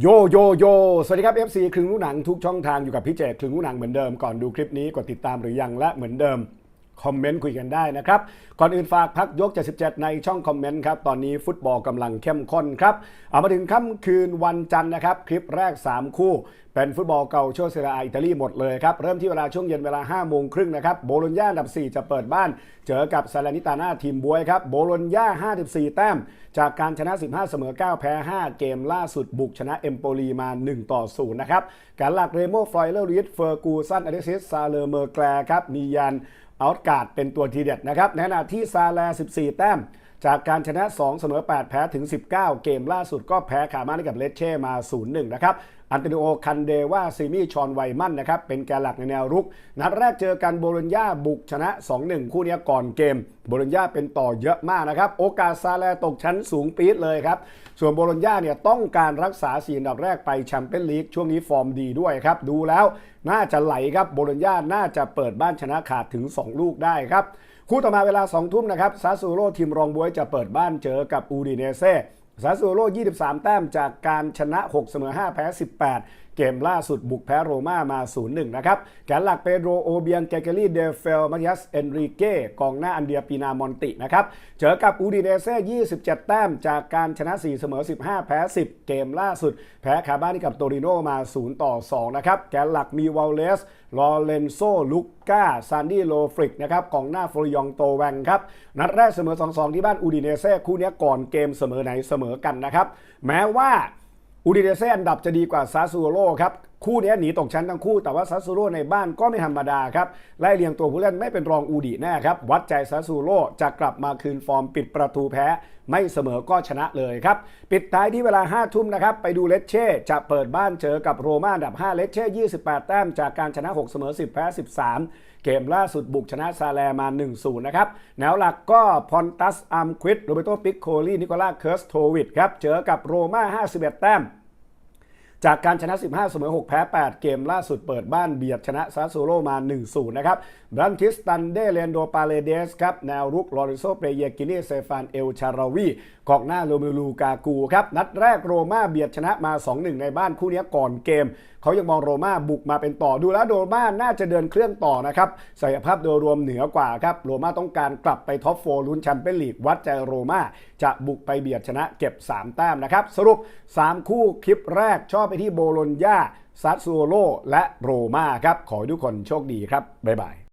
โยโยโย สวัสดีครับ FC ครึ่งรู้หนังทุกช่องทางอยู่กับพี่เจครึ่งรู้หนังเหมือนเดิมก่อนดูคลิปนี้กดติดตามหรือยังและเหมือนเดิม คอมเมนต์คุยกันได้นะครับ ก่อนอื่นฝากพักยก 77 ในช่องคอมเมนต์ครับ ตอนนี้ฟุตบอลกำลังเข้มข้นครับ เอามาถึงค่ำคืนวันจันทร์นะครับ คลิปแรก 3 คู่ เป็นฟุตบอลเก่าโชเซราอิตาลีหมดเลยครับ เริ่มที่เวลาช่วงเย็นเวลา 5 โมงครึ่งนะครับ โบโลญญาอันดับ 4 จะเปิดบ้าน เจอกับซาลานิตาน่าทีมบวยครับ โบโลญญา 54 แต้ม จากการชนะ 15 เสมอ 9 แพ้ 5 เกมล่าสุดบุกชนะเอมโปลีมา 1 ต่อ 0 นะครับการหลักเรโมฟลอยเลอร์ลิสเฟอร์กูสันอเดซิสซาเลอร์เมอร์แกลครับมียัน เอาการ์ดเป็นตัวทีเด็ดนะครับในขณะที่ซาแล 14 แต้ม จากการชนะ 2 เสมอ 8 แพ้ถึง 19 เกมล่าสุดก็แพ้ขามาให้กับเลเช่มา 0-1 นะครับอันโตนิโอคันเดว่าซีมี่ชอนไวมันนะครับเป็นแกนหลักในแนวรุก นัดแรกเจอกันโบโลญญาบุกชนะ 2-1 คู่นี้ก่อนเกม โบโลญญาเป็นต่อเยอะมากนะครับ โอกาสซาแลตกชั้นสูงปี๊ดเลยครับ ส่วนโบโลญญาเนี่ยต้องการรักษาสีอันดับแรกไปแชมเปี้ยนลีกช่วงนี้ฟอร์มดีด้วยครับ ดูแล้วน่าจะไหลครับโบโลญญาน่าจะเปิดบ้านชนะขาดถึง 2 ลูกได้ครับ คู่ต่อมาเวลา2ทุ่มนะครับซาซูโร่ทีมรองบวยจะเปิดบ้านเจอกับอูดิเนเซ่ซาซูโร่23 แต้มจากการชนะ 6 เสมอ 5 แพ้ 18 เกมล่าสุดบุกแพ้โรม่ามา 0-1 นะครับแกนหลักเปโดรโอเบียงเกเกลีเดเฟลมาติยัสเอนริเก้กองหน้าอันเดียปีนามอนตินะครับเจอกับอูดิเนเซ่27 แต้ม จากการชนะ 4 เสมอ 15 แพ้ 10 เกมล่าสุด แพ้คาบ้านกับโตริโนมา 0 ต่อ 2 นะครับแกนหลักมีวอลเลสลอเรนโซลุกกาซานดี้โลฟริกนะครับกองหน้าฟลอยองโตแวงครับ นัดแรกเสมอ 2-2 ที่บ้านอูดิเนเซ่คู่นี้ก่อนเกมเสมอไหนเสมอกันนะครับ แม้ว่า อูดิเนเซ่อันดับจะดีกว่าซาซูโร่ครับ คู่นี้หนีตกชั้นทั้งคู่แต่ว่าซาซูโร่ในบ้านก็ไม่ธรรมดาครับไล่เรียงตัวผู้เล่นไม่เป็นรองอูดิแน่ครับ วัดใจซาซูโร่จะกลับมาคืนฟอร์มปิดประตูแพ้ไม่เสมอก็ชนะเลยครับ ปิดท้ายที่เวลา 5 ทุ่มนะครับ ไปดูเลเช่ จะเปิดบ้านเจอกับโรม่าอันดับ 5 เลเช่ 28 แต้มจากการชนะ 6 เสมอ 10 แพ้ 13 เกมล่าสุดบุกชนะซาแลมา 1-0 นะครับ แนวหลักก็พอนตัสอัมควิดโรเบโตปิกโคลีนิโคลาเคิร์สโทวิดครับ เจอกับโรม่า 51 แต้ม จากการชนะ 15 เสมอ 6 แพ้ 8 เกมล่าสุดเปิดบ้านเบียดชนะซาซูโรมา 1-0 นะครับบรันทิสตันเดเลนโดปาเลเดสครับ แนวรุกลอริโซเปเยกินีเซฟานเอลชาราวีกองหน้าโรเมลูกากูครับ นัดแรกโรม่าเบียดชนะมา 2-1 ในบ้านคู่นี้ก่อนเกม เขายังมองโรม่าบุกมาเป็นต่อดูแล้วโรม่าน่าจะเดินเครื่องต่อนะครับศักยภาพโดยรวมเหนือกว่าครับโรม่าต้องการกลับไปท็อปโฟลุ้นแชมเปี้ยนลีกวัดใจโรม่าจะบุกไปเบียดชนะเก็บ 3 แต้มนะครับสรุป 3 คู่คลิปแรกชอบไปที่โบโลญญาซัสซูโรและโรม่าครับ ขอให้ทุกคนโชคดีครับ บ๊ายบาย